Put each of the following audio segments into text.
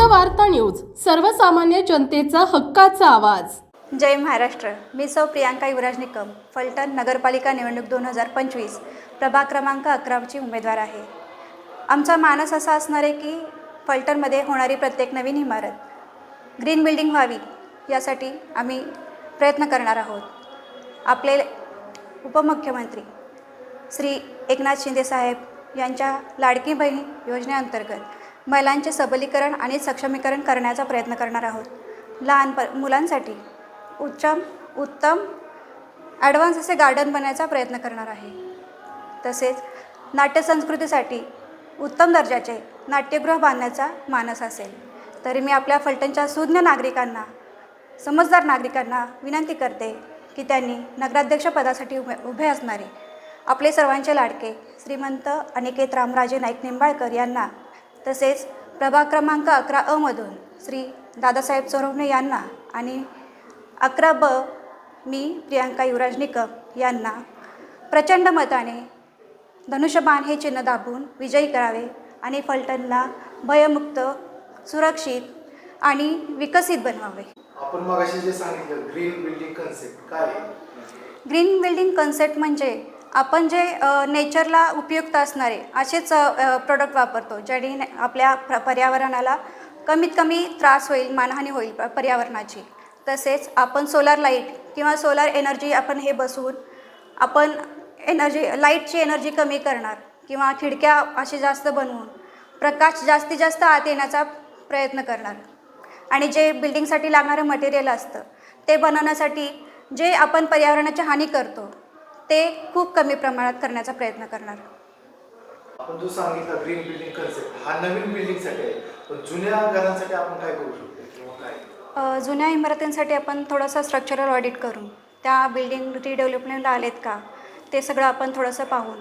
वार्ता न्यूज सर्वसामान्य जनतेचा हक्काचा आवाज. जय महाराष्ट्र. मी सौ प्रियांका युवराज निकम फलटण नगरपालिका निवडणूक दोन हजार पंचवीस प्रभाग क्रमांक अकराची उमेदवार आहे. आमचा मानस असा असणार आहे की फलटणमध्ये होणारी प्रत्येक नवीन इमारत ग्रीन बिल्डिंग व्हावी यासाठी आम्ही प्रयत्न करणार आहोत. आपले उपमुख्यमंत्री श्री एकनाथ शिंदेसाहेब यांच्या लाडकी बहीण योजनेअंतर्गत महिलांचे सबलीकरण आणि सक्षमीकरण करण्याचा प्रयत्न करणार आहोत. लहान प मुलांसाठी उच्चम उत्तम ॲडव्हान्स असे गार्डन बनण्याचा प्रयत्न करणार आहे. तसेच नाट्यसंस्कृतीसाठी उत्तम दर्जाचे नाट्यगृह बांधण्याचा मानस असेल. तरी मी आपल्या फलटणच्या सुज्ञ नागरिकांना समजदार नागरिकांना विनंती करते की त्यांनी नगराध्यक्षपदासाठी उभे उभे असणारे आपले सर्वांचे लाडके श्रीमंत अनिकेत रामराजे नाईक निंबाळकर यांना तसेच प्रभाग क्रमांक अकरा अमधून श्री दादासाहेब चोरवणे यांना आणि अकरा ब मी प्रियांका युवराज निकम यांना प्रचंड मताने धनुष्यबाण हे चिन्ह दाबून विजयी करावे आणि फलटणला भयमुक्त सुरक्षित आणि विकसित बनवावे आपण मगाशी जे सांगितलं ग्रीन बिल्डिंग कन्सेप्ट काय? ग्रीन बिल्डिंग कन्सेप्ट म्हणजे आपण जे नेचरला उपयुक्त असणारे असेच प्रोडक्ट वापरतो ज्याने आपल्या पर्यावरणाला कमीत कमी त्रास होईल मानहानी होईल प- पर्यावरणाची. तसेच आपण सोलार लाइट किंवा सोलार एनर्जी आपण हे बसवून आपण एनर्जी लाईटची एनर्जी कमी करणार किंवा खिडक्या अशी जास्त बनवून प्रकाश जास्तीत जास्त आत येण्याचा प्रयत्न करणार. आणि जे बिल्डिंगसाठी लागणारं मटेरियल असतं ते बनवण्यासाठी जे आपण पर्यावरणाची हानी करतो ते खूप कमी प्रमाणात करण्याचा प्रयत्न करणार. आपण जो सांगितला ग्रीन बिल्डिंग कन्सेप्ट हा नवीन बिल्डिंगसाठी आहे. पण जुन्या घरांसाठी आपण काय करू शकतो किंवा काय? जुन्या इमारतींसाठी आपण थोडंसं स्ट्रक्चरल ऑडिट करून त्या बिल्डिंग रिडेव्हलपमेंटला आलेत का? ते सगळं आपण थोडंसं पाहून.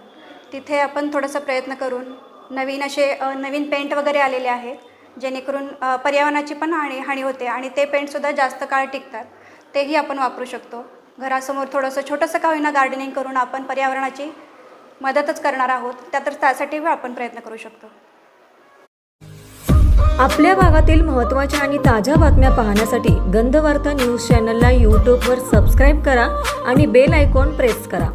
तिथे आपण थोडंसं प्रयत्न करून नवीन असे नवीन पेंट वगैरे आलेले आहेत जेणेकरून पर्यावरणाची पण हानी हानी होते आणि ते पेंटसुद्धा जास्त काळ टिकतात. तेही आपण वापरू शकतो. घरासमोर थोडंसं छोटंसं का होईना गार्डनिंग करून आपण पर्यावरणाची मदतच करणार आहोत त्या तर त्यासाठी आपण प्रयत्न करू शकतो. आपल्या भागातील महत्त्वाच्या आणि ताज्या बातम्या पाहण्यासाठी गंधवार्ता न्यूज चॅनलला यूट्यूबवर सबस्क्राईब करा आणि बेल आयकॉन प्रेस करा.